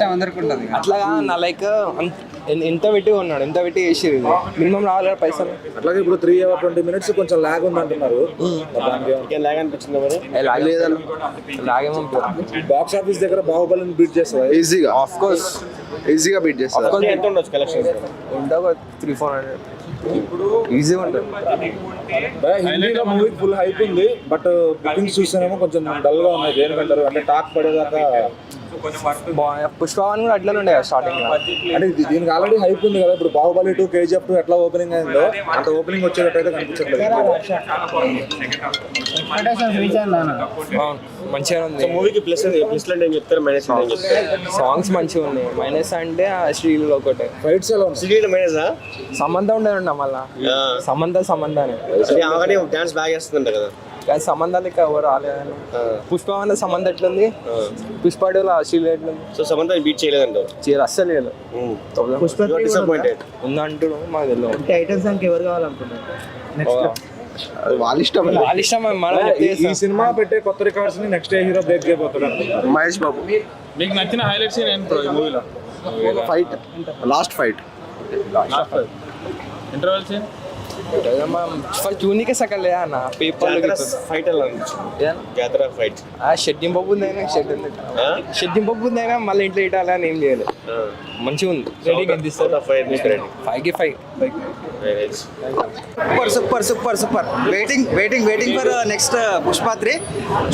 ఇష్టం అందరికి ఉంటుంది అట్లాగా నా లైక్ ఎంత పెట్టి ఉన్నాడు ఎంత పెట్టి చేసి మినిమం రావాలి కదా పైసలు. అట్లాగే ఇప్పుడు త్రీ అవర్ ట్వంటీ మినిట్స్ కొంచెం లాగ్ ఉంది అంటున్నారు దానికి లాగ్ అనిపించింది మరి? లాగ్ లాగేమో బాక్స్ ఆఫీస్ దగ్గర బాహుబలిని బీట్ చేస్తుంది ఈజీగా ఆఫ్ కోర్స్ ఈజీగా బీట్ చేస్తారు ఎంత ఉండొచ్చు కలెక్షన్స్ ఉంటే త్రీ ఫోర్ హండ్రెడ్ ఈజీగా ఉంటుంది. హిందీలో మూవీ ఫుల్ హైప్ ఉంది బట్ బుకింగ్స్ చూస్తేనేమో కొంచెం డల్గా ఉన్నాయి. దేనికంటారు? అంటే టాక్ పడేదాకా బా- పుష్ప వన్ కూడా అట్లనే ఉండే స్టార్టింగ్ అంటే దీనికి ఆల్రెడీ హైప్ ఉంది కదా ఇప్పుడు బాహుబలి టూ కేజీఎఫ్ టూ ఎట్లా ఓపెనింగ్ అయిందో అంత ఓపెనింగ్ వచ్చేటట్టయితే కనిపించట్లేదు. మంచిగా ఉంది. మూవీకి ప్లస్ ప్లస్ అంటే ఏం చెప్తారు? మైనస్ సాంగ్స్ మంచిగా ఉన్నాయి. మైనస్ అంటే ఆ శ్రీలో ఒకటే. ఫైట్స్ ఎలా ఉంది సిటీలో మైనస్ సంబంధం ఉండేదండి మళ్ళా. సంబంధ సంబంధాన్ని డాన్స్ బాగా చేస్తుందంట కదా. కానీ సంబంధాలు ఇక ఎవరు రాలేదని. పుష్ప వన్ సంబంధం ఎట్లుంది? పుష్ప టూలో ఆ శ్రీలో ఎట్లుంది? సో సమంత బీట్ చేయలేదంట చీర అస్సలు లేదు డిసప్పాయింటెడ్ ఉందంటూ మాకు తెలియదు. ఐటమ్ సాంగ్ ఎవరు కావాలనుకుంటున్నారు? అది వాళ్ళ ఇష్టం వాళ్ళ ఇష్టం మనం ఈ- సినిమా పెట్టే కొత్త రికార్డ్స్ని నెక్స్ట్ ఏ హీరో బ్రేక్ చేయబోతున్నాడు. మహేష్ బాబు. మీకు నచ్చిన హైలైట్స్ ఏంటి బ్రో ఈ మూవీలో fight last fight interval scene first చూనికే సకలే అన్న. పేపర్ ఫైట్ అనిపించింది జాతర ఫైట్ ఆ షెడ్డింగ్ పప్పు ఉందైనా షెడ్ ఉంది షెడ్డింగ్ పప్పు ఉందైనా మళ్ళీ ఇంట్లో ఇటాలి అని ఏం చేయలేదు. మంచిగా ఉంది. రేటింగ్ ఎంత ఇస్తారు ఫైర్ మీకు రెడీ ఫైవ్కి five super super super super waiting waiting waiting for next Pushpa three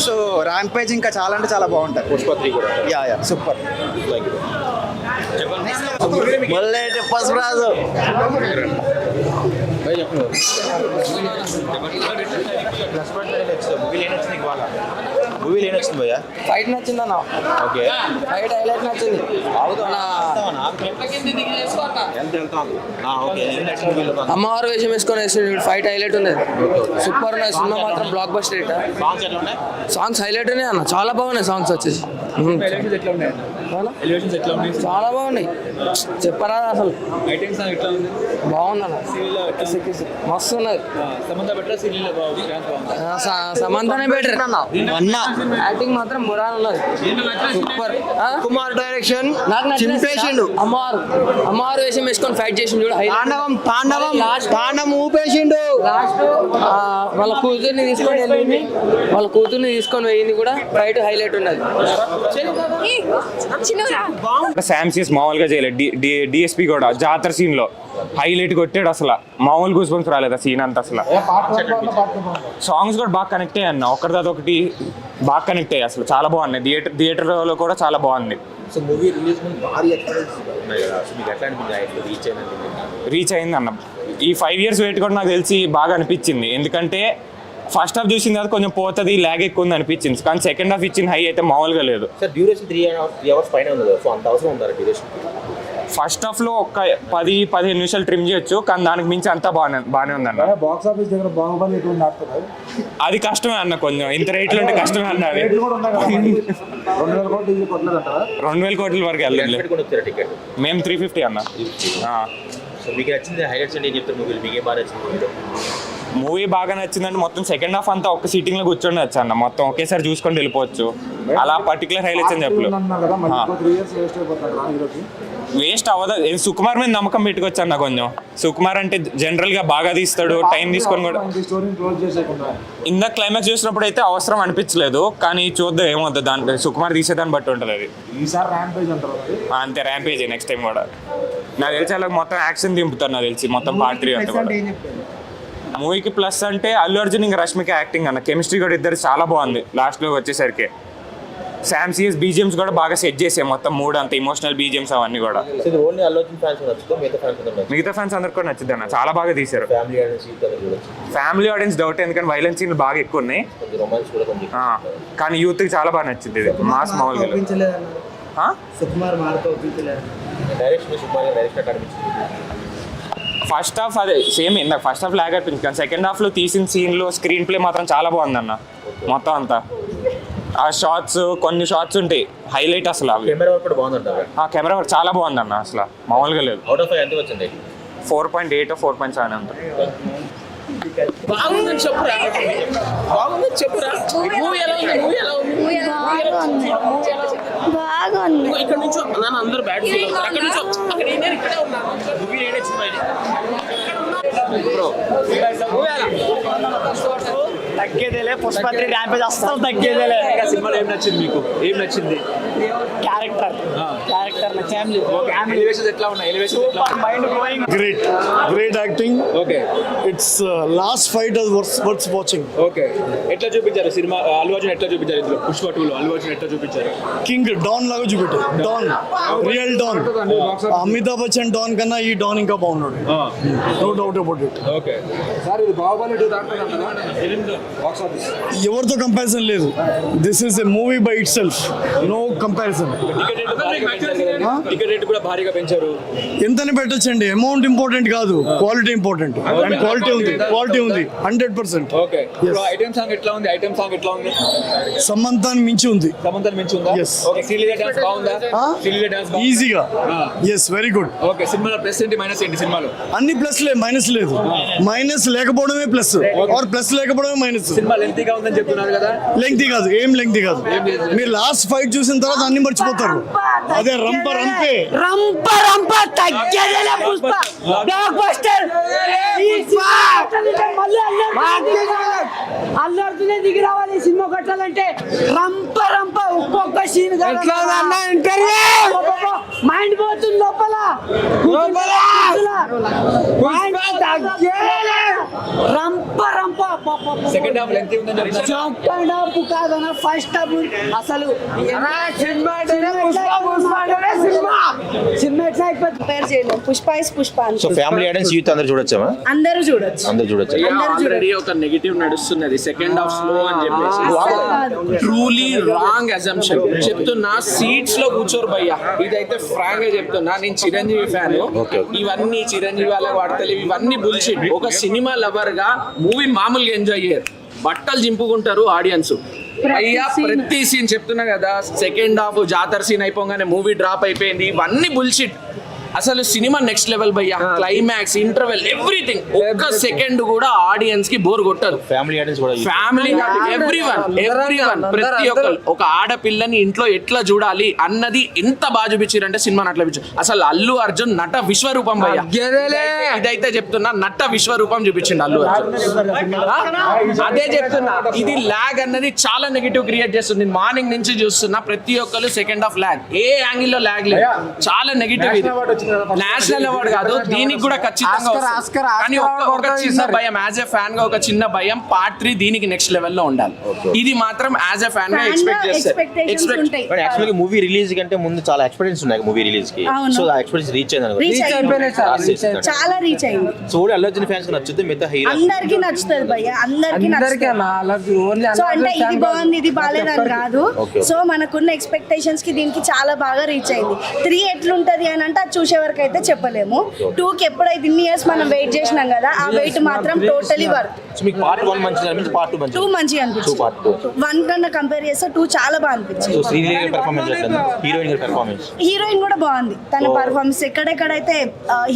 so rampage ఇంకా చాలా అంటే చాలా బాగుంటుంది. పుష్ప త్రీ కూడా. యా యా సూపర్ మళ్ళీ ప్లస్ వన్ ఎక్స్ పసురాజు మూవీ లేనొచ్చింది భయ్యా? ఫైట్ నచ్చింది అన్న. ఓకే ఫైట్ హైలైట్ నచ్చింది. మూవీలో అమ్మవారు వేషం వేసుకొని వేసాడు ఫైట్ హైలైట్ ఉంది. సూపర్ ఉన్నాయి. సినిమా మాత్రం బ్లాక్ బస్టర్ సాంగ్స్ హైలైట్ ఉన్నాయి? అన్న. చాలా బాగున్నాయి సాంగ్స్ వచ్చేసి. చాలా బాగున్నాయి. చెప్పరా అసలు. బాగుందన్న మస్తు ఉన్నది బాగుంది. సమంతనే బెటర్ అన్న యాక్టింగ్ మాత్రం ఉన్నది సూపర్. కుమార్ డైరెక్షన్. చింపేసిండు. అమ్మవారు అమ్మవారు వేషం వేసుకొని ఫైట్ చేసిండు చూడు తాండవం తాండవం లాస్ట్ తాండవం ఊపేసిండు. లాస్ట్ వాళ్ళ కూతుర్ని తీసుకొని వెళ్ళింది. వాళ్ళ కూతుర్ని తీసుకొని పోయింది కూడా ఫైట్ హైలైట్ ఉన్నది. శామ్సీస్ మామూలుగా చేయలేదు. డిఎస్పి కూడా జాతర సీన్లో. హైలైట్ కొట్టాడు అసలు. మామూలు గూస్ బంప్స్ రాలేదు ఆ సీన్ అంతా అసలు. సాంగ్స్ కూడా బాగా కనెక్ట్ అయ్యాయి అన్న. ఒకటి తర్వాత ఒకటి బాగా కనెక్ట్ అయ్యాయి అసలు. చాలా బాగున్నాయి. థియేటర్ థియేటర్లో కూడా చాలా బాగుంది. సో మూవీ రిలీజ్ భారీ రీచ్ అయింది అన్న. ఈ ఫైవ్ ఇయర్స్ వెయిట్ కూడా నాకు తెలిసి బాగా అనిపించింది. ఎందుకంటే ఫస్ట్ హాఫ్ చూసిన తర్వాత కొంచెం పోతుంది ల్యాగ్ ఎక్కువ ఉంది అనిపించింది. కానీ సెకండ్ హాఫ్ ఇచ్చిన హై అయితే మామూలుగా లేదు. Sir duration three three hours పైన ఉంది సో అంత అవసరం ఉందా డ్యూరేషన్ ఫస్ట్ హాఫ్లో ఒక పది పదిహేను నిమిషాలు ట్రిమ్ చేయొచ్చు కానీ దానికి మించి అంతా బాగానే బాగానే ఉందన్న. బాక్స్ ఆఫీస్ దగ్గర బాహుబలి అది కష్టమే అన్న కొంచెం. ఇంత రేట్లు ఉంటే కష్టమే అన్న అది. రెండు వేల కోట్లు వరకు టికెట్ మేము త్రీ ఫిఫ్టీ అన్న. సో మీకు నచ్చింది హైలైట్స్ అంటే ఏం చెప్తారు? మూవీలు మీకే బాగా నచ్చింది? మూవీలో మూవీ బాగా నచ్చిందంటే మొత్తం సెకండ్ హాఫ్ అంతా ఒక సీటింగ్లో కూర్చొని వచ్చు అన్న మొత్తం ఒకేసారి చూసుకొని వెళ్ళిపోవచ్చు. అలా పర్టికులర్ హైలైట్స్ అని చెప్పలేదు వేస్ట్ అవ్వదు. సుకుమార్ మీద నమ్మకం పెట్టుకోవచ్చు అన్న కొంచెం. సుకుమార్ అంటే జనరల్గా బాగా తీస్తాడు టైం తీసుకొని కూడా ఇందాక క్లైమాక్స్ చూసినప్పుడు అయితే అవసరం అనిపించలేదు. కానీ చూద్దాం ఏమవుతుంది దాంట్లో సుకుమార్ తీసేదాన్ని బట్టి ఉంటుంది అది. అంతే ర్యాంపేజ్ నెక్స్ట్ టైం కూడా. నాకు తెలిసి అలా మొత్తం యాక్షన్ దింపుతారు నాకు తెలిసి. మొత్తం పార్ట్ త్రీ అంతా కూడా. మూవీకి ప్లస్ అంటే అల్లు అర్జున్ ఇంకా రష్మిక యాక్టింగ్ అన్న. కెమిస్ట్రీ కూడా ఇద్దరు చాలా బాగుంది లాస్ట్లో వచ్చేసరికి. శామ్ సిఎస్ బీజిఎమ్స్ కూడా బాగా సెట్ చేసాయి మొత్తం మూడు అంత ఇమోషనల్ బీజిఎమ్స్ అవన్నీ కూడా. మిగతా ఫ్యాన్స్ అందరికి కూడా నచ్చింది అన్న. చాలా బాగా తీశారు. ఫ్యామిలీ ఆడియన్స్ డౌట్ ఎందుకంటే వైలెన్స్ సీన్లు బాగా ఎక్కువ ఉన్నాయి. కానీ యూత్కి చాలా బాగా నచ్చింది ఇది. మాస్ మామూలుగా. ఫస్ట్ హాఫ్ అదే సేమ్ ఇందాక ఫస్ట్ హాఫ్ లాగ్ అయిపోయింది కానీ సెకండ్ హాఫ్లో తీసిన సీన్లో స్క్రీన్ ప్లే మాత్రం చాలా బాగుంది అన్న మొత్తం అంతా. ఆ షార్ట్స్ కొన్ని షార్ట్స్ ఉంటాయి హైలైట్ అసలు అవి. కెమెరా వర్క్ కూడా బాగుందంట ఆ కెమెరా వర్క్ చాలా బాగుంది అన్న అసలు మామూలుగా లేదు. అవుట్ ఆఫ్ ఫైవ్ ఎంత వచ్చింది? Four point eight four point seven బాగుందని చెప్పురా. బాగుందని చెప్పురా. మూవీ ఎలా ఉంది? మూవీ ఎలా ఉంది? మూవీ ఎలా ఉంది? బాగుంది. ఇక్కడ నుంచి. నాన్న అందరూ బ్యాడ్ ఫీల్ అవుతారు. అక్కడ నుంచి. అక్కడ నేను ఇక్కడే ఉన్నాను మూవీ ఏడే సినిమా తగ్గేదేలే పుష్పత్రి ర్యాంపేజ్ అస్సలు తగ్గేదేలే. సినిమాలో ఏం నచ్చింది మీకు? ఏం నచ్చింది? క్యారెక్టర్ ఫ్యామిలీ ఎలివేషన్స్ ఎట్లా ఉన్నాయి? ఎలివేషన్స్ ఎట్లా ఉన్నాయి? Mind blowing Great, great acting. Okay It's uh, last fight is worth, worth watching. Okay ఎట్లా చూపించారు? సినిమా అల్లు అర్జున్ ఎట్లా చూపించారు ఇందులో? పుష్ప టూలో అల్లు అర్జున్ ఎట్లా చూపించారు? King Don లాగా చూపెట్టు. Don real don Amitabh Bachchan don కన్నా ఈ డాన్ ఇంకా బాగున్నాడు. No doubt about it okay sir ఇది బాహుబలి టూ దాంట్లో బాక్స్ ఆఫీస్ ఎవరితో కంపారిజన్ లేదు. This is a movie by itself no comparison ticket rate కూడా భారీగా పెంచారు. ఎంతని పెట్టొచ్చండి. అమౌంట్ ఇంపార్టెంట్ కాదు. క్వాలిటీ ఇంపార్టెంట్ అండ్ క్వాలిటీ ఉంది. క్వాలిటీ ఉంది. Hundred percent okay item song ఎట్లా ఉంది? ఐటమ్ సాంగ్ ఎట్లా ఉంది? సమంతాన్ని మించి ఉంది. సమంతం మించి ఉందా? Yes. ఓకే శ్రీలీల డాన్స్ బాగుందా? శ్రీలీల డాన్స్ బాగుందా? ఈజీగా. ఎస్ వెరీ గుడ్ ఓకే సినిమాలో ప్లస్ ఏంటి? మైనస్ ఏంటి సినిమాలో? అన్ని ప్లస్ లే మైనస్ లేదు. మైనస్ లేకపోవడమే ప్లస్ ఆర్ ప్లస్ లేకపోవడమే మైనస్ సినిమా లెంతీగా ఉందని చెప్తున్నారు కదా? లెంగ్తీ కాదు. ఏం లెంగ్తీ కాదు. మీరు లాస్ట్ ఫైట్ చూసిన తర్వాత అన్ని మర్చిపోతారు. అదే రంప రంపే రంప తగ్గేదేలే పుష్ప. బ్లాక్ బస్టర్ అల్లు అర్జునే దిగి రావాలి ఈ సినిమా కొట్టాలంటే రంప రంప ఒక్కొక్క సీన్ మైండ్ పోతుంది లోపల. రంప రంప second half lengthy second half కాదన్న ఫస్ట్ హాఫ్ అసలు Pushpa is Pushpa so family audience youth అందరు అందరూ చూడొచ్చు. అందరు చూడొచ్చా. ఆల్రెడీ ఒక నెగిటివ్ నడుస్తున్నది. సెకండ్ హాఫ్ స్లో అని చెప్పేసి. ట్రూలీ రాంగ్ అజంప్షన్ చెప్తున్నా సీట్స్లో కూర్చోరు భయ్యా. ఇదైతే ఫ్రాంక్గా చెప్తున్నా. నేను చిరంజీవి ఫ్యాన్. ఇవన్నీ చిరంజీవి వాళ్ళ వాడతలేవు ఇవన్నీ బుల్షిట్ ఒక సినిమా లవర్గా మూవీ మామూలుగా ఎంజాయ్ చేయరు బట్టలు చింపుకుంటారు ఆడియన్స్ అయ్యా ప్రతి సీన్ చెప్తున్నా కదా సెకండ్ హాఫ్ జాతర సీన్ అయిపోగానే మూవీ డ్రాప్ అయిపోయింది. ఇవన్నీ బుల్షిట్ అసలు సినిమా నెక్స్ట్ లెవెల్ భయ్యా. క్లైమాక్స్ ఇంటర్వెల్ ఎవ్రీథింగ్ ఒక్క సెకండ్ కూడా ఆడియన్స్కి బోర్ కొట్టదు. ఫ్యామిలీ ఆడియన్స్ కూడా family every one every one ప్రతి ఒక్కరు. ఒక ఆడపిల్లని ఇంట్లో ఎట్లా చూడాలి అన్నది ఎంత బాగా చూపించారంటే సినిమాని అట్లా చూపించారు అసలు అల్లు అర్జున్ నట విశ్వరూపం భయ్యా. ఇదైతే చెప్తున్నా నట విశ్వరూపం చూపించిండు అల్లు అర్జున్? అదే చెప్తున్నా. ఇది లాగ్ అన్నది చాలా నెగిటివ్ క్రియేట్ చేస్తుంది. మార్నింగ్ నుంచి చూస్తున్నా ప్రతి ఒక్కరు సెకండ్ హాఫ్ లాగ్ ఏ యాంగిల్లో లాగ్ లేదు. చాలా నెగిటివ్ ఇది. నేషనల్ అవార్డు కాదు దీనికి కూడా ఖచ్చితంగా. కానీ ఒక చిన్న భయం యాజ్ ఎ ఫ్యాన్గా ఒక చిన్న భయం పార్ట్ త్రీ దీనికి నెక్స్ట్ లెవెల్లో ఉండాలి. ఇది మాత్రం యాజ్ ఎ ఫ్యాన్గా ఎక్స్పెక్ట్ చేస్తారు ఎక్స్పెక్ట్ మూవీ రిలీజ్ కంటే ముందు చాలా ఎక్స్పీరియన్స్ ఉన్నాయి మూవీ రిలీజ్కి. సో ఆ ఎక్స్పీరియన్స్ రీచ్ అయింది చాలా రీచ్ అయింది. సో అల్లు అర్జున్ ఫ్యాన్స్ నచ్చుద్ది మిగతా హీరో అందరికి నచ్చుతుంది భయ్య అందరికి నచ్చుతుంది. సో అంటే ఇది బాగుంది ఇది బాగాలేదని కాదు. సో మనకున్న ఎక్స్పెక్టేషన్స్కి దీనికి చాలా బాగా రీచ్ అయింది. త్రీ ఎట్లుంటది అని అంటే అది చూసే వరకు అయితే చెప్పలేము. టూ కి ఎప్పుడైతే ఇన్ని ఇయర్స్ మనం వెయిట్ చేసినాం కదా ఆ వెయిట్ మాత్రం టోటలీ వర్త్ సో మీకు పార్ట్ వన్ మంచిది? అనిపించి పార్ట్ టూ టూ మంచిది మంచిగా టూ పార్ట్ టూ అనిపించింది వన్ కన్నా కంపేర్ చేస్తే టూ చాలా బాగా సో అనిపించింది శ్రీదేవి గారి పెర్ఫార్మెన్స్ ఎట్లా హీరోయిన్ గారి పెర్ఫార్మెన్స్ హీరోయిన్ కూడా బాగుంది. తన. పర్ఫార్మెన్స్ ఎక్కడెక్కడైతే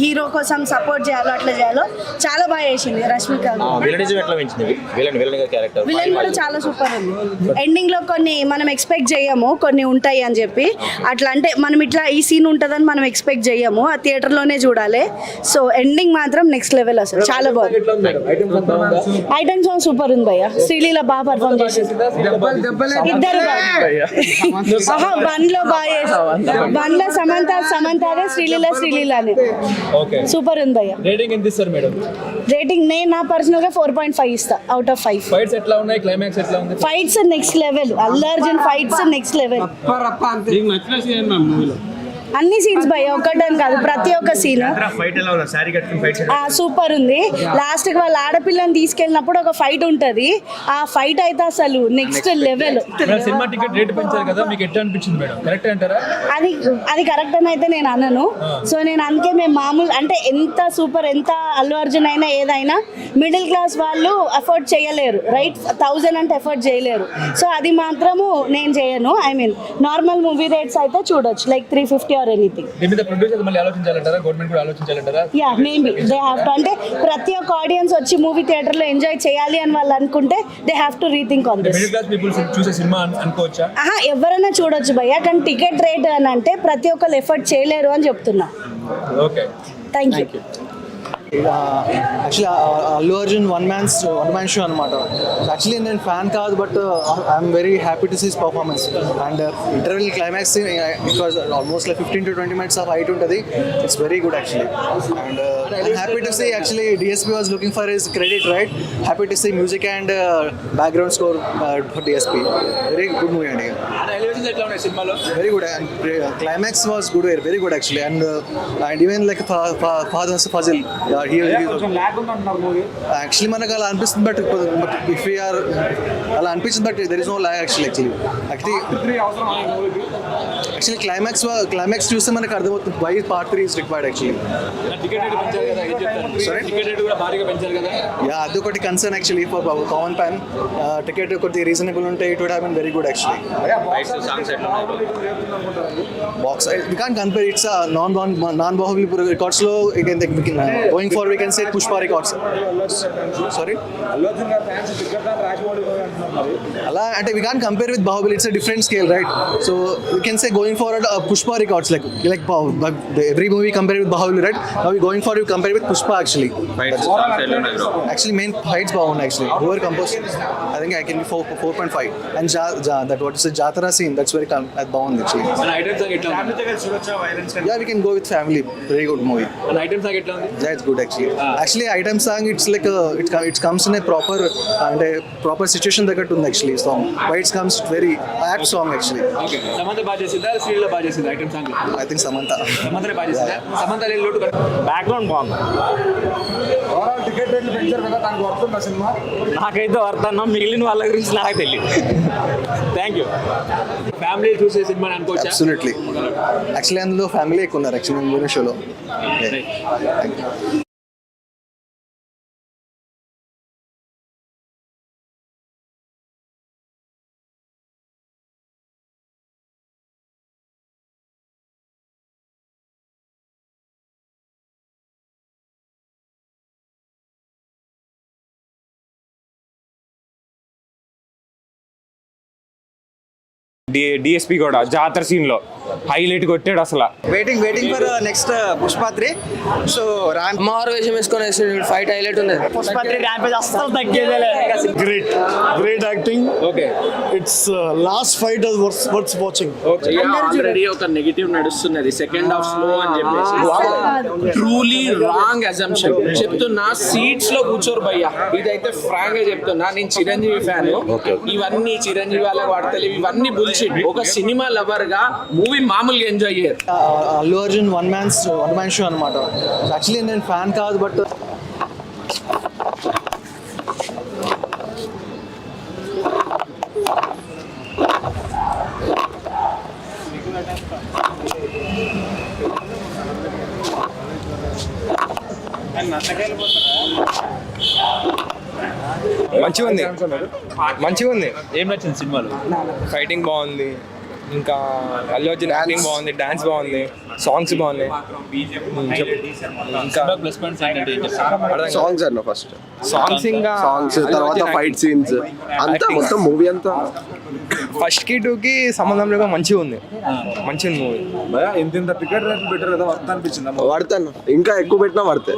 హీరో కోసం సపోర్ట్ చేయాలో అట్లా చేయాలో చాలా బాగా చేసింది రష్మిక. విలనిజం ఎట్లా పెంచింది? విలన్ విలన్ గారి క్యారెక్టర్ విలన్ కూడా చాలా సూపర్ ఉంది. ఎండింగ్లో కొన్ని మనం ఎక్స్పెక్ట్ చేయము కొన్ని ఉంటాయి అని చెప్పి. అట్లా అంటే మనం ఇట్లా ఈ సీన్ ఉంటుందని మనం ఎక్స్పెక్ట్ చేయము. ఆ థియేటర్లోనే చూడాలి. సో ఎండింగ్ మాత్రం నెక్స్ట్ లెవెల్ అసలు. చాలా బాగుంది. ఐటమ్ సాంగ్ సూపర్ ఉంది భయ్య శ్రీలీల బాగా పర్ఫామ్ చేసింది. ఇద్దరు బండ్లో బాగా బండ్లో సమంత సమంతనే శ్రీలీల శ్రీలీలనే. ఓకే. సూపర్ ఉంది భయ్య రేటింగ్ ఎంత ఇస్తారు మేడం? రేటింగ్ నేను నా పర్సనల్గా ఫోర్ పాయింట్ ఫైవ్ ఇస్తా అవుట్ ఆఫ్ ఫైవ్ ఫైట్స్ ఎట్లా ఉన్నాయి? క్లైమాక్స్ ఎట్లా ఉంది? Fights next level Allu Arjun fights next level అన్ని సీన్స్ భయ ఒక్కటని కాదు ప్రతి ఒక్క సీన్ సూపర్ ఉంది? లాస్ట్కి వాళ్ళ ఆడపిల్లని తీసుకెళ్ళినప్పుడు ఒక ఫైట్ ఉంటది. ఆ ఫైట్ అయితే అసలు next level cinema ticket rate పెంచారు కదా మీకు ఎట్లా అనిపించింది మేడం? కరెక్ట్ అంటారా? అది అది కరెక్ట్ అని అయితే నేను అనను. సో నేను అందుకే మేము మామూలు అంటే ఎంత సూపర్ ఎంత అల్లు అర్జున్ అయినా ఏదైనా మిడిల్ క్లాస్ వాళ్ళు అఫోర్డ్ చేయలేరు. రైట్ థౌజండ్ అంటే ఎఫర్ట్ చేయలేరు. సో అది మాత్రము నేను చేయను. I mean normal movie rates అయితే చూడొచ్చు. Like three fifty or anything yeah maybe they have to అంటే ప్రతి ఒక్క ఆడియన్స్ వచ్చి మూవీ థియేటర్లో ఎంజాయ్ చేయాలి అని వాళ్ళు అనుకుంటే they have to rethink on this ఆహా ఎవరైనా చూడొచ్చు భయ్య కానీ టికెట్ రేట్ అని అంటే ప్రతి ఒక్కరు ఎఫర్ట్ చేయలేరు అని చెప్తున్నా. Thank you actually Allu Arjun one man's one man show అనమాట యాక్చువల్లీ నేను ఫ్యాన్ కాదు but I'm very happy to sees performance and interval climax because almost like fifteen to twenty minutes of height ఉంటుంది. It's very good actually and happy to see actually DSP was looking for his credit right happy to see music and background score for DSP very good movie అండి elevations ఎట్లా ఉన్నాయి సినిమాలో? Very good and uh, climax was good very good actually. And uh, actually మనకు అలా అనిపిస్తుంది but but if or అలా అనిపిస్తుంది but there is no lag actually actually actually actually climax climax చూస్తే మనకు అర్థమవుతుంది why part three is required actually yeah అది ఒకటి concern actually for common man ticket కొద్దిగా రీజనబుల్ ఉంటే it would have been very good actually box. I, we can't compare. It's a non again the, we can, uh, say Pushpa records. Sorry. Movie అలా అంటే we can't compare with Bahubali. It's a different scale, right? So we can say going forward uh, Pushpa records like like Bah- Bah- every movie compared with Bahubali, right? Now we going forward we compare with Pushpa actually. Fights బాగున్నాయి actually. Whoever composed, I think I can be four four point five. And ja, ja, that what is the Jatara scene? That's very com- that బాగుంది actually. మన item song ఎట్లా ఉంది Yeah, we can go with family. Very actually item song it's like it comes in proper అంటే proper situation దగ్గర ఉంది actually song waits comes very act song actually I think Samantha Samantha. Background బాగుంది నాకైతే వర్తన్నా మిగిలిన వాళ్ళ గురించి నాకు తెలియదు థ్యాంక్ యూ ఫ్యామిలీ చూసే సినిమా అనుకోవచ్చు? అబ్సల్యూట్లీ యాక్చువల్లీ అందులో ఫ్యామిలీ ఎక్కువ ఉన్నారు యాక్చువల్లీ షోలో. డిఎస్పి కూడా జాతర సీన్లో హైలైట్ కొట్టాడు అసలు. Waiting waiting for next Pushpa three so Ram అమ్మవారు వేషం వేసుకొని ఫైట్ హైలైట్ ఉంది. Great great acting okay it's last fight worth worth watching already ఒక నెగిటివ్ నడుస్తున్నది. సెకండ్ హాఫ్ స్లో అని చెప్పేసి. ట్రూలీ రాంగ్ అజంప్షన్ చెప్తున్నా సీట్స్లో కూర్చోరు భయ్య. ఇదైతే ఫ్రాంక్గా చెప్తున్నా. నేను చిరంజీవి ఫ్యాన్. ఇవన్నీ చిరంజీవి వాళ్ళకి వాడతలేవు ఇవన్నీ షిట్ ఒక సినిమా లవర్గా మూవీ మామూలుగా ఎంజాయ్ చేయరు. Allu Arjun one man's one man show అనమాట యాక్చువల్లీ నేను ఫ్యాన్ కాదు బట్ మంచిగా ఉంది మంచిగా ఉంది ఏం నచ్చింది సినిమాలో? ఫైటింగ్ బాగుంది. ఇంకా అల్లు అర్జున్ యాక్టింగ్ బాగుంది డాన్స్ బాగుంది సాంగ్స్ బాగున్నాయి. ఇంకా ప్లస్ పాయింట్స్ ఏంటంటే. సాంగ్స్ అన్న ఫస్ట్ సాంగ్స్ ఇంకా సాంగ్స్ తర్వాత ఫైట్ సీన్స్ అంతా. మొత్తం మూవీ అంతా. ఫస్ట్కి టూ కి సంబంధం లేక మంచిగా ఉంది. మంచిగా మూవీ. ఇంత ఇంత టికెట్ రేట్లు పెట్టారు కదా వర్త్ అనిపించిందా పడతాను ఇంకా ఎక్కువ పెట్టినా పడతాయి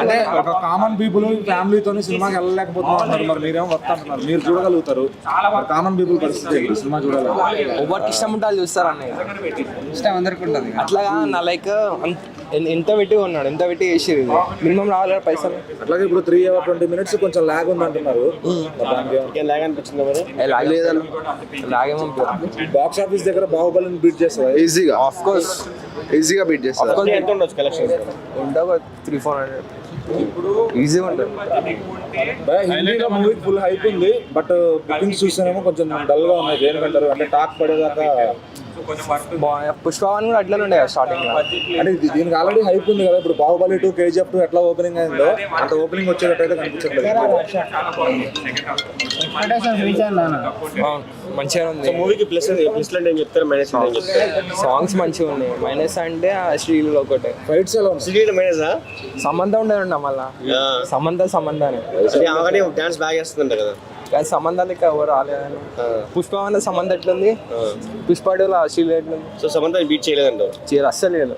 అంటే ఒక కామన్ పీపుల్ ఫ్యామిలీతో సినిమాకి వెళ్ళలేకపోతున్నాం అంటారు మరి మీరేమో వర్త్ అంటున్నారు మీరు చూడగలుగుతారు. కామన్ పీపుల్ పరిస్థితి? సినిమా చూడాలి ఎవరికి ఇష్టం ఉంటే వాళ్ళు చూస్తారు అన్నయ్య. ఇష్టం అందరికి ఉంటుంది అట్లాగా నా లైక్ ఎంత పెట్టి ఉన్నాడు ఎంత పెట్టి చేసిరు ఇది? మినిమం రావాలి కదా పైసలు? అట్లాగే ఇప్పుడు త్రీ అవర్ ట్వంటీ మినిట్స్ కొంచెం లాగ్ ఉంది అంటున్నారు లాగ్ అనిపించింది మరి? లేదన్న. లాగేమో బాక్స్ ఆఫీస్ దగ్గర బాహుబలిని బీట్ చేస్తారు ఈజీగా ఆఫ్ కోర్స్ ఈజీగా బీట్ చేస్తారు ఎంత ఉండొచ్చు కలెక్షన్ ఉండవు త్రీ ఫోర్ హండ్రెడ్ ఈజీగా ఉంటుంది భయ హిందీలో మూవీ ఫుల్ హైప్ ఉంది బట్ బుకింగ్స్ చూస్తేనేమో కొంచెం డల్గా ఉన్నాయి. దేనికంటారు? అంటే టాక్ పడేదాకా బాగా పుష్ప వన్ కూడా అట్లనే ఉండే స్టార్టింగ్ అంటే దీనికి ఆల్రెడీ హైప్ ఉంది కదా ఇప్పుడు బాహుబలి టూ కేజీఎఫ్ టూ ఎట్లా ఓపెనింగ్ అయిందో అంత ఓపెనింగ్ వచ్చేటట్టయితే కనిపించట్లేదు. మంచిగా ఉంది. మూవీకి ప్లస్ ప్లస్ అంటే ఏం చెప్తారు? మైనస్ ఏం చెప్తారు? సాంగ్స్ మంచిగా ఉన్నాయి. మైనస్ అంటే ఆ శ్రీలు ఒకటే. ఫైట్స్ ఎలా సిటీలో మైనసా సంబంధం ఉండదు ఉండ మళ్ళా. సంబంధ సంబంధాన్ని అవన్నీ డాన్స్ బాగా చేస్తుందంట కదా. కానీ సంబంధాలు ఇంకా ఎవరు రాలేదని. పుష్ప వన్ సంబంధం ఎట్లుంది? పుష్ప టూలో ఆ శ్రీలు ఎట్లుంది? సో సమంత బీట్ చేయలేదంట చీర అస్సలు లేదు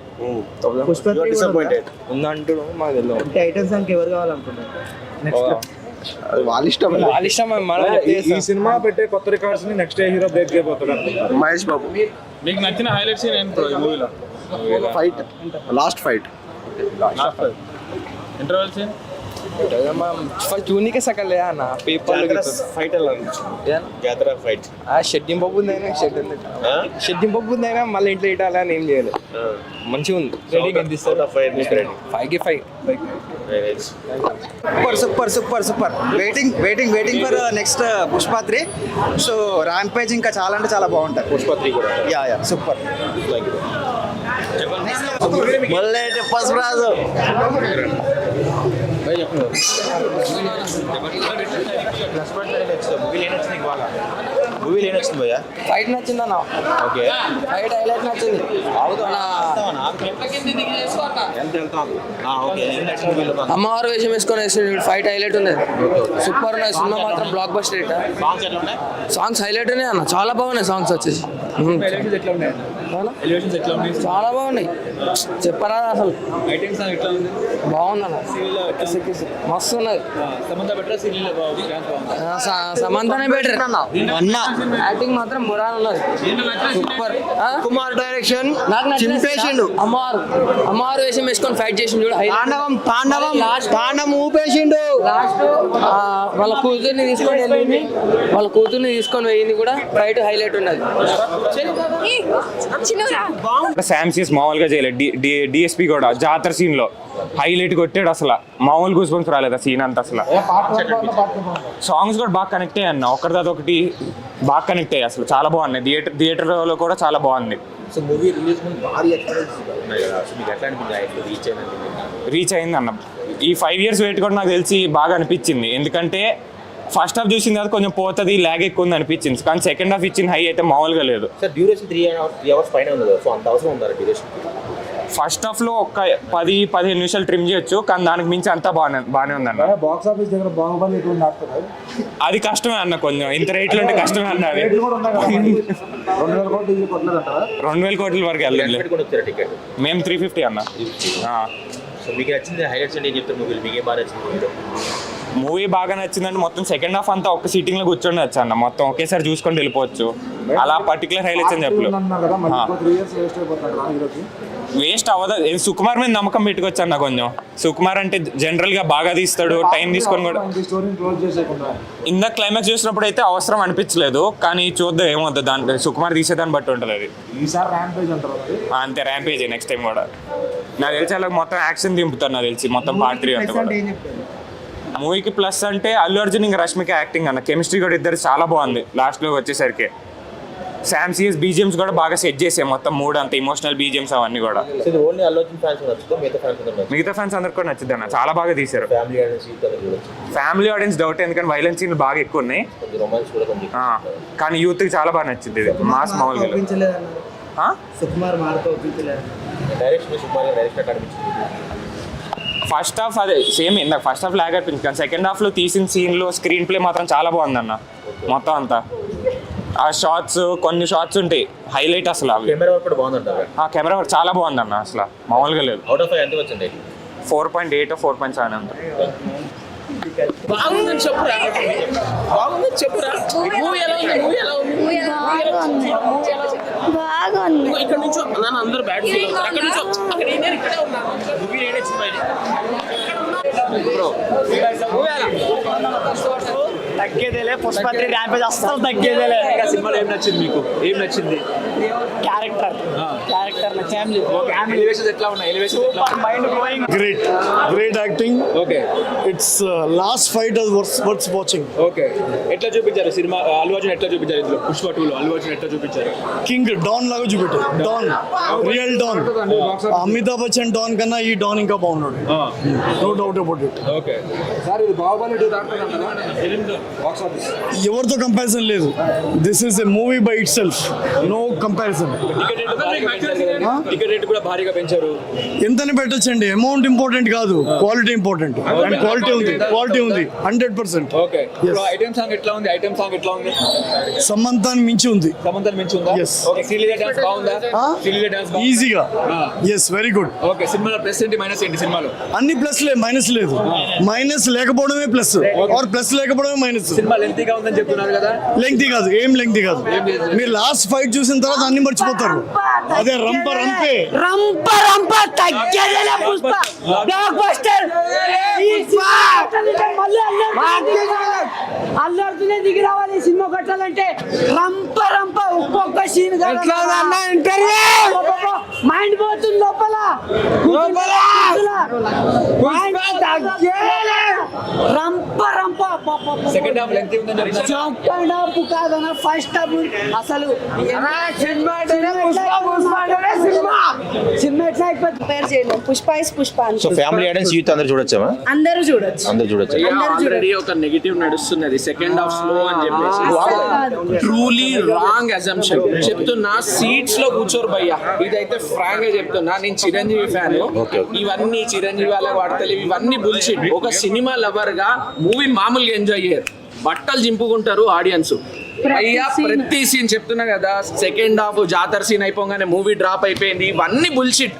డిసప్పాయింటెడ్ ఉందంటాడు మాకు తెలియదు. ఐటమ్స్ సాంగ్ ఎవరు కావాలనుకుంటున్నారు అది వాళ్ళ ఇష్టం వాళ్ళ ఇష్టం మనం ఈ- సినిమా పెట్టే కొత్త రికార్డ్స్ని నెక్స్ట్ హీరో బ్రేక్ చేయబోతాడు మహేష్ బాబు. మీకు నచ్చిన హైలైట్స్ ఏంటి ఈ మూవీలో fight last fight interval scene first చూనికే సకల్ లేదా అన్న పేపర్ ఫైట్ ఎలా జాతర ఫైట్ ఆ షెడ్డింగ్ పప్పు ఉంది అయినా షెడ్ ఉంది. షెడ్డింగ్ పప్పు ఉంది అయినా మళ్ళీ ఇంట్లో ఇటాలి అని ఏం చేయలేదు. మంచిగా ఉంది. రేటింగ్ ఎంత ఇస్తారు ఫైవ్కి five super super super super waiting waiting waiting for next Pushpa three so rampage ఇంకా చాలా అంటే చాలా బాగుంటుంది పుష్ప త్రీ కూడా యా యా సూపర్ మళ్ళీ పసురాజు మూవీ భయ్యా ఫైట్ నచ్చింది అన్న ఓకే ఫైట్ హైలైట్ నచ్చింది అమ్మవారు వేషం వేసుకొని వేసిండు ఫైట్ హైలైట్ ఉంది. సూపర్ ఉన్నాయి. సినిమా మాత్రం బ్లాక్ బస్టర్ సాంగ్స్ హైలైట్ ఉన్నాయి? అన్న. చాలా బాగున్నాయి సాంగ్స్ వచ్చేసి. ఎలివేషన్స్ ఎట్లా ఉన్నాయి? చాలా బాగున్నాయి. చెప్పరా అసలు. ఎట్లా ఉంది బాగుంది అన్న మస్తు ఉన్నది సమంత బెటర్ సమంతనే అన్న. యాక్టింగ్ మాత్రం బురాన్ ఉన్నది. సూపర్ కుమార్ డైరెక్షన్ చింపేసిండు. అమ్మవారు అమ్మవారు వేషం వేసుకొని ఫైట్ చేసిండు చూడు తాండవం తాండవం ఊపేసిండు. లాస్ట్ వాళ్ళ కూతుర్ని తీసుకొని వెళ్ళింది. వాళ్ళ కూతుర్ని తీసుకొని పోయింది కూడా ఫైట్ హైలైట్ ఉన్నది. శామ్సీస్ మామూలుగా చేయలేదు డిఎస్పీ కూడా. జాతర సీన్లో. హైలైట్ కొట్టాడు అసలు. మామూలు గూస్ బంప్స్ రాలేదు ఆ సీన్ అంతా అసలు. సాంగ్స్ కూడా బాగా కనెక్ట్ అయ్యాయి అన్న. ఒకటి తర్వాత ఒకటి బాగా కనెక్ట్ అయ్యాయి అసలు. చాలా బాగున్నాయి. థియేటర్ థియేటర్లో కూడా చాలా బాగుంది. సో మూవీ రిలీజ్ రీచ్ అయింది అన్న. ఈ ఫైవ్ ఇయర్స్ వెయిట్ కూడా నాకు తెలిసి బాగా అనిపించింది. ఎందుకంటే ఫస్ట్ హాఫ్ చూసిన తర్వాత కొంచెం పోతుంది ల్యాగ్ ఎక్కువ ఉంది అనిపించింది. కానీ సెకండ్ హాఫ్ ఇచ్చిన హై అయితే మామూలుగా లేదు. Sir duration three three hours పైన ఉంది కదా సో అంత అవసరం ఉందా డ్యూరేషన్ ఫస్ట్ హాఫ్లో ఒక పది పదిహేను నిమిషాలు ట్రిమ్ చేయొచ్చు కానీ దానికి మించి అంతా బాగానే బాగానే ఉందన్న. బాక్స్ ఆఫీస్ దగ్గర బాహుబలి అది కష్టమే అన్న కొంచెం. ఇంత రేట్లు ఉంటే కష్టమే అన్న అది. రెండు వేల కోట్లు వరకు వెళ్ళలేదు. మేము త్రీ ఫిఫ్టీ అన్న. సో మీకు నచ్చింది హైలైట్స్ అంటే చెప్తారు? మీకు బాగా నచ్చింది? మూవీ బాగా నచ్చిందంటే మొత్తం సెకండ్ హాఫ్ అంతా ఒక్క సీటింగ్లో కూర్చొని వచ్చు అన్న. మొత్తం ఒకేసారి చూసుకొని వెళ్ళిపోవచ్చు. అలా పర్టికులర్ హైలైట్స్ అని చెప్పలేదు వేస్ట్ అవ్వదు. సుకుమార్ మీద నమ్మకం పెట్టుకోవచ్చు అన్న కొంచెం. సుకుమార్ అంటే జనరల్గా బాగా తీస్తాడు టైం తీసుకొని కూడా ఇందా క్లైమాక్స్ చూసినప్పుడు అయితే అవసరం అనిపించలేదు. కానీ చూద్దాం ఏమవుతుంది దాంట్లో సుకుమార్ తీసేదాన్ని బట్టి ఉంటుంది అది. అంతే ర్యాంపేజ్ నెక్స్ట్ టైం కూడా. నాకు తెలిసి అలా మొత్తం యాక్షన్ దింపుతారు నాకు తెలిసి. మొత్తం పార్ట్ త్రీ అంతా కూడా. మూవీకి ప్లస్ అంటే అల్లు అర్జున్ ఇంకా రష్మిక యాక్టింగ్ అన్న. కెమిస్ట్రీ కూడా ఇద్దరు చాలా బాగుంది. లాస్ట్లో వచ్చేసరికి. శామ్ సిఎస్ బీజిఎమ్స్ కూడా బాగా సెట్ చేసాయి మొత్తం మూడు అంత ఇమోషనల్ బీజిఎమ్స్ అవన్నీ కూడా. మిగతా ఫ్యాన్స్ అందరికి కూడా నచ్చింది అన్న. చాలా బాగా తీశారు. ఫ్యామిలీ ఆడియన్స్ డౌట్ ఎందుకంటే వైలెన్స్ సీన్లు బాగా ఎక్కువ ఉన్నాయి. కానీ యూత్కి చాలా బాగా నచ్చింది ఇది. మాస్ మామూలుగా? Sukumar mark direction direction first half అదే సేమ్ ఇందాక ఫస్ట్ హాఫ్ లాగ్ అనిపించింది కానీ సెకండ్ హాఫ్లో తీసిన సీన్లో స్క్రీన్ ప్లే మాత్రం చాలా బాగుందన్న. మొత్తం అంతా. ఆ షార్ట్స్ కొన్ని షార్ట్స్ ఉంటాయి. హైలైట్ అసలు అవి. కెమెరా వర్క్ బాగుందంటారు ఆ కెమెరా వర్క్ చాలా బాగుందన్న అసలు. మామూలుగా లేదు. అవుట్ ఆఫ్ ఎంత వచ్చింది? Four point eight four point seven అంత. బాగుందని చెప్పురా. బాగుందని చెప్పురా. మూవీ ఎలా ఉంది మూవీ ఎలా ఉంది? బాగుంది. ఇక్కడ నుంచో. నన్ను అందరూ బ్యాట్ అక్కడ నుంచో. అక్కడ ఇక్కడే ఉన్నాను మూవీ చిన్న తగ్గేదేలే పుష్పత్రి ర్యాంపేజ్ అస్సలు తగ్గేదేలే. ఇంకా సినిమాలో ఏం నచ్చింది మీకు? ఏం నచ్చింది? క్యారెక్టర్ క్యారెక్టర్ ఫ్యామిలీ ఎలివేషన్స్ ఎట్లా ఉన్నాయి? ఎలివేషన్స్ ఎట్లా mind blowing great great acting okay it's last fight worth worth watching okay ఎట్లా చూపించారు? సినిమా అల్లు అర్జున్ ఎట్లా చూపించారు ఇందులో? పుష్ప టూలో అల్లు అర్జున్ ఎట్లా చూపించారు? కింగ్ డాన్ లాగా చూపెట్టారు don real don Amitabh Bachchan don కన్నా ఈ డాన్ ఇంకా బాగున్నాడు. No doubt about it okay sir ఇది బాహుబలి టూ దాంట్లో బాక్స్ ఆఫీస్ ఎవరితో కంపారిజన్ లేదు. This is a movie by itself no comparison ticket rate కూడా భారీగా పెంచారు. ఎంతని పెట్టొచ్చండి? అమౌంట్ ఇంపార్టెంట్ కాదు. Quality important. అండ్ క్వాలిటీ ఉంది. క్వాలిటీ ఉంది. Hundred percent. Okay. Item song ఎట్లా ఉంది? ఐటమ్ సాంగ్ ఎట్లా ఉంది? సమంతాన్ని మించి ఉంది. సమంతన్ మించి ఉందా? Yes. ఓకే శ్రీలీల డాన్స్ బాగుందా? డాన్స్ ఈజీగా ఎస్ వెరీ గుడ్ ఓకే సినిమాలో ప్లస్ ఏంటి? మైనస్ ఏంటి సినిమాలో? అన్ని ప్లస్ లే మైనస్ లేదు. మైనస్ లేకపోవడమే ప్లస్ ఆర్ ప్లస్ లేకపోవడమే మైనస్ సినిమా లెంతీగా ఉందని చెప్తున్నారు కదా? లెంగ్తీ కాదు. ఏం లెంగ్తీ కాదు. మీరు లాస్ట్ ఫైట్ చూసిన తర్వాత అన్ని మర్చిపోతారు. అదే రంప రంపే రంప రంప తగ్గేదేలే పుష్ప బ్లాక్ బస్టర్ అల్లు దిగి రావాలి ఈ సినిమా కొట్టాలంటే రంప రంప ఒక్కొక్క సీన్ మైండ్ పోతుంది లోపల. Mind తగ్గేదేలే. రంప రంప. సెకండ్ హాఫ్ లెంతీ ఉందని చెప్తున్నారు సెకండ్ హాఫ్ కాదన్న ఫస్ట్ హాఫ్ అసలు సినిమా ఎట్లా Pushpa is Pushpa so family audience youth అందరు చూడొచ్చు? అందరు చూడొచ్చు. ఆల్రెడీ ఒక నెగిటివ్ నడుస్తున్నది. సెకండ్ హాఫ్ స్లో అని చెప్పేసి. ట్రూలీ రాంగ్ అజంప్షన్ చెప్తున్నా సీట్స్లో కూర్చోరు భయ్యా. ఇదైతే ఫ్రాంక్గా చెప్తున్నా నేను చిరంజీవి ఫ్యాన్. ఇవన్నీ చిరంజీవి వాళ్ళకి వాడతలేవు ఇవన్నీ బుల్షిట్ ఒక సినిమా లవర్గా మూవీ మామూలుగా ఎంజాయ్ చేయరు. బట్టలు జింపుకుంటారు ఆడియన్స్ అయ్యా ప్రతి సీన్ చెప్తున్నా కదా సెకండ్ హాఫ్ జాతర సీన్ అయిపోగానే మూవీ డ్రాప్ అయిపోయింది ఇవన్నీ బుల్షిట్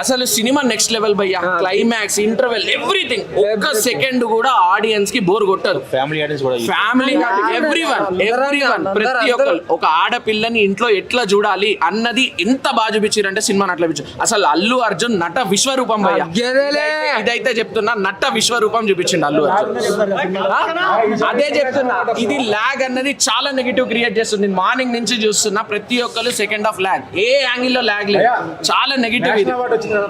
అసలు సినిమా నెక్స్ట్ లెవెల్ భయ్యా. క్లైమాక్స్ ఇంటర్వెల్ ఎవ్రీథింగ్ ఒక్క సెకండ్ కూడా ఆడియన్స్కి బోర్ కొట్టదు ఫ్యామిలీ ఆడియన్స్ కూడా family every one every one ప్రతి ఒక్కరు ఒక ఆడపిల్లని ఇంట్లో ఎట్లా చూడాలి అన్నది ఎంత బాగా చూపించారంటే సినిమా అట్లా చూపించారు అసలు అల్లు అర్జున్ నట విశ్వరూపం భయ్య. ఇదైతే- చెప్తున్నా నట విశ్వరూపం చూపించిండు అల్లు అర్జున్? అదే చెప్తున్నా ఇది లాగ్ అన్నది చాలా నెగిటివ్ క్రియేట్ చేస్తుంది. మార్నింగ్ నుంచి చూస్తున్నా ప్రతి ఒక్కరు సెకండ్ హాఫ్ లాగ్ ఏ యాంగిల్లో లాగ్ లేదు చాలా నెగిటివ్ ఇది.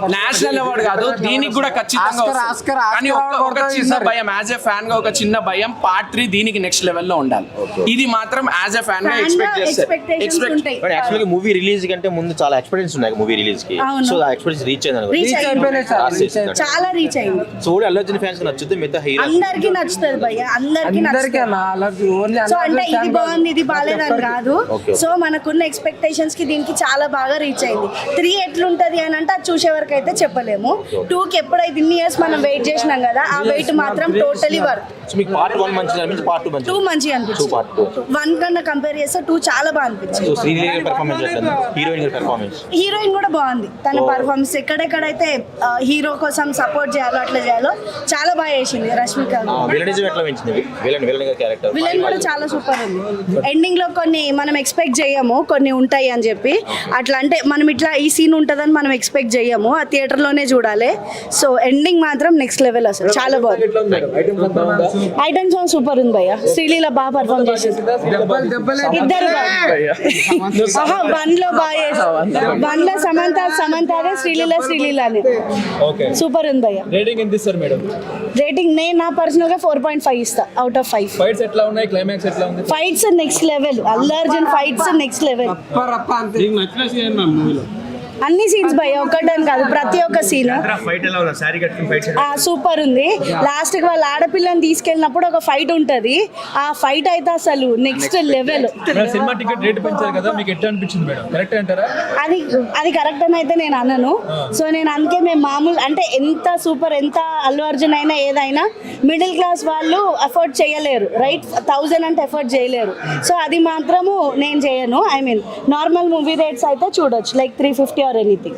నేషనల్ అవార్డు కాదు దీనికి కూడా ఖచ్చితంగా వస్తుంది. కానీ ఒక- ఒక చిన్న భయం యాజ్ ఎ ఫ్యాన్గా ఒక చిన్న భయం పార్ట్ త్రీ దీనికి నెక్స్ట్ లెవెల్లో ఉండాలి. ఇది మాత్రం యాజ్ ఎ ఫ్యాన్గా ఎక్స్పెక్ట్ చేస్తారు ఎక్స్పెక్ట్ యాక్చువల్గా మూవీ రిలీజ్ కంటే ముందు చాలా ఎక్స్పీరియన్స్ ఉన్నాయి మూవీ రిలీజ్కి. సో ఆ ఎక్స్పీరియన్స్ రీచ్ అయింది చాలా రీచ్ అయింది. సో కూడా అల్లు అర్జున్ ఫ్యాన్స్ నచ్చుతుంది మిగతా హీరో అందరికి నచ్చుతుంది భయ్య అందరికి నచ్చుతుంది. సో అంటే ఇది బాగుంది ఇది బాగాలేదని కాదు. సో మనకున్న ఎక్స్పెక్టేషన్స్కి దీనికి చాలా బాగా రీచ్ అయింది. త్రీ ఎట్లుంటది అని అంటే అది చూసే వరకు అయితే చెప్పలేము టూ కి ఎప్పుడైతే ఇన్ని ఇయర్స్ మనం వెయిట్ చేసినాం కదా ఆ వెయిట్ మాత్రం టోటలీ పార్ట్ టూ మంచిగా అనిపించింది వన్ కన్నా కంపేర్ చేస్తే టూ చాలా బాగా అనిపించింది. హీరోయిన్ కూడా బాగుంది. తన పర్ఫార్మెన్స్ ఎక్కడెక్కడైతే హీరో కోసం సపోర్ట్ చేయాలో అట్లా చేయాలో చాలా బాగా చేసింది రష్మిక. విలన్ కూడా చాలా సూపర్ ఉంది. ఎండింగ్లో కొన్ని మనం ఎక్స్పెక్ట్ చేయము కొన్ని ఉంటాయి అని చెప్పి. అట్లా అంటే మనం ఇట్లా ఈ సీన్ ఉంటుందని మనం ఎక్స్పెక్ట్ చేయము. ఆ థియేటర్లోనే చూడాలి. సో ఎండింగ్ మాత్రం నెక్స్ట్ లెవెల్ అసలు. చాలా బాగుంది. ఐటమ్ సాంగ్ సూపర్ ఉంది? భయ్య. శ్రీలీల బాగా పర్ఫామ్ చేసింది? ఇద్దరు వన్లో బాగా వన్లో సమంత సమంతనే శ్రీలీల శ్రీలీలని. ఓకే సూపర్ ఉంది భయ్య. రేటింగ్ ఎంత ఇస్తారు మేడం? రేటింగ్ నేను నా పర్సనల్గా ఫోర్ పాయింట్ ఫైవ్ ఇస్తా అవుట్ ఆఫ్ ఫైవ్ ఫైట్స్ ఎట్లా ఉన్నాయి? క్లైమాక్స్ ఎట్లా ఉంది? Fights next level Allu Arjun fights next level అన్ని సీన్స్ భయ ఒక్కటని కాదు ప్రతి ఒక్క సీన్ ఫైట్ ఎలా ఉంది సారీ కట్టుకుని ఫైట్ సూపర్ ఉంది. లాస్ట్కి వాళ్ళ ఆడపిల్లని తీసుకెళ్ళినప్పుడు ఒక ఫైట్ ఉంటది. ఆ ఫైట్ అయితే అసలు next level cinema ticket rate పెంచారు కదా మీకు ఎట్లా అనిపించింది మేడం? కరెక్ట్ అంటారా? అది అది కరెక్ట్ అని అయితే నేను అనను. సో నేను అందుకే మేము మామూలు అంటే ఎంత సూపర్ ఎంత అల్లు అర్జున్ అయినా ఏదైనా మిడిల్ క్లాస్ వాళ్ళు అఫోర్డ్ చేయలేరు. రైట్ థౌజండ్ అంటే ఎఫర్ట్ చేయలేరు. సో అది మాత్రము నేను చేయను. I mean normal movie rates అయితే చూడొచ్చు. Like three fifty or anything.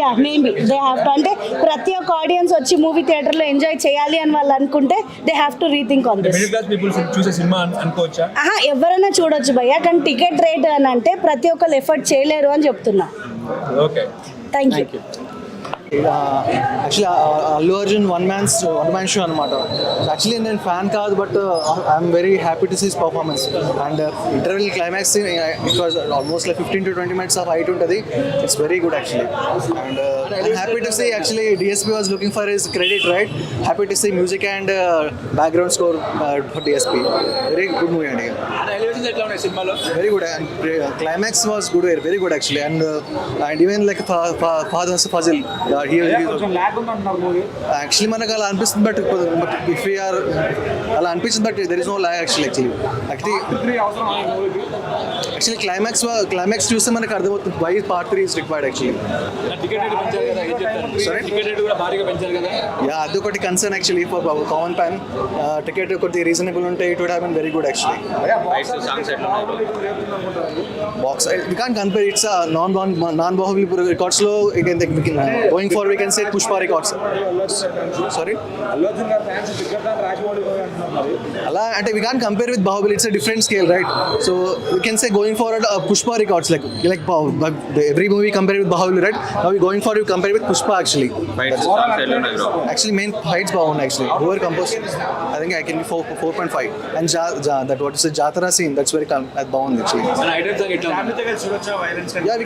Yeah maybe. They have to అంటే ప్రతి ఒక్క ఆడియన్స్ వచ్చి మూవీ థియేటర్లో ఎంజాయ్ చేయాలి అని వాళ్ళు అనుకుంటే they have to rethink on this ఎవరైనా చూడొచ్చు భయ్య కానీ టికెట్ రేట్ అని అంటే ప్రతి ఒక్కరు ఎఫర్ట్ చేయలేరు అని చెప్తున్నా. Okay thank you actually Allu Arjun one man's one man show అనమాట యాక్చువల్లీ నేను ఫ్యాన్ కాదు but I'm very happy to sees performance and interval climax it was almost like fifteen to twenty minutes of height ఉంటుంది. It's very good actually and happy to see actually DSP was looking for his credit right happy to see music and background score for DSP very good movie అండి elevations ఎట్లా ఉన్నాయి సినిమాలో very good and uh, climax was good very good actually. And actually మనకు అలా అనిపిస్తుంది but but if or అలా అనిపిస్తుంది but there is no lag actually actually actually actually climax climax చూస్తే మనకు అర్థమవుతుంది why part three is required actually yeah అది ఒకటి concern actually for common man ticket కొద్ది రీజనబుల్ ఉంటే it would have been very good actually songs ఎట్లా ఉన్నాయి box. I- We can't compare. It's a non non non Bahubali records లో again the, uh, going for we can say Pushpa records. Sorry. Allu Arjun గారి fans ticket దాని Rajamouli movie అంటున్నారు మరి అలా అంటే we can't compare with Bahubali. It's a different scale, right? So we can say going forward uh, Pushpa records like like Bah- Bah- every movie compared with Bahubali, right? Now we going forward we compare with Pushpa actually. Fights songs ఎట్లా ఉన్నాయి bro Actually, main fights బాగుంది actually. Whoever composed, I think I can be four four point five. And ja, ja, that what is the Jatara scene? That's very com- that బాగుంది actually. మన item song ఎట్లా ఉంది Yeah, we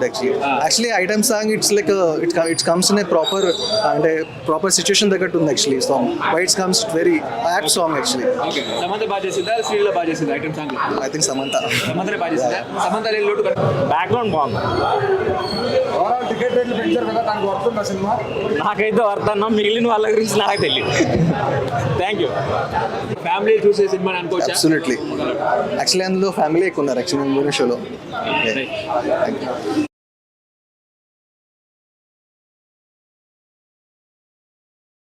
Good actually actually item song it's like it it's comes in a proper అంటే proper situation తగ్గట్టు ఉంది actually song by comes very act song actually బాగా చేసింది? Item I think Samantha background బాగుంది నాకైతే worth అన్న మిగిలిన వాళ్ళ గురించి నాకు తెలియదు థ్యాంక్ యూ ఫ్యామిలీ చూసే సినిమా అనుకోవచ్చు? యాక్చువల్లీ అందులో ఫ్యామిలీ ఎక్కువ ఉన్నారు యాక్చువల్లీ మూడు షోలో.